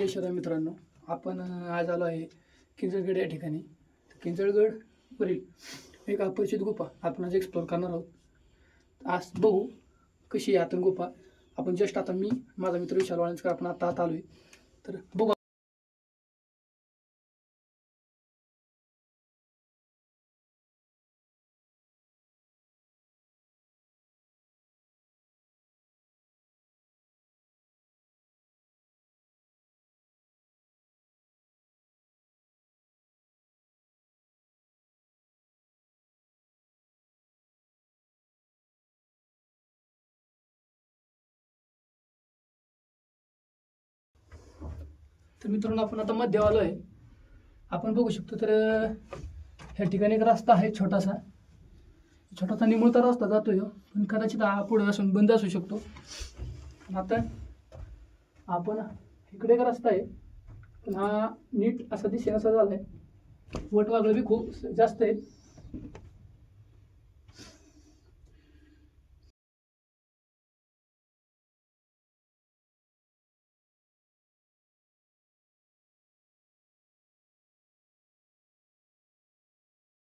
जय मित्रांनो आपण आज आलो आहे किंजळगड या ठिकाणी. किंजळगड वरील एक अपरिचित गुफा आपण आज एक्सप्लोर करणार आहोत. आज बघू कशी आहे आतून गुफा. आपण जस्ट आता मी माझा मित्र विशाल वाळंजकर आपण आता आत आलो आहे तर बघू तर मित्रांनो आपण आता मध्य आलो आहे आपण बघू शकतो तर ह्या ठिकाणी एक रस्ता आहे छोटासा. छोटासा निमुळता रस्ता जातोय हो. पण कदाचित हा पुढे असून बंद असू शकतो. आता आपण इकडे एक रस्ता आहे पण हा नीट असा दिसेनासा झाला आहे वटवागळं बी खूप जास्त आहे.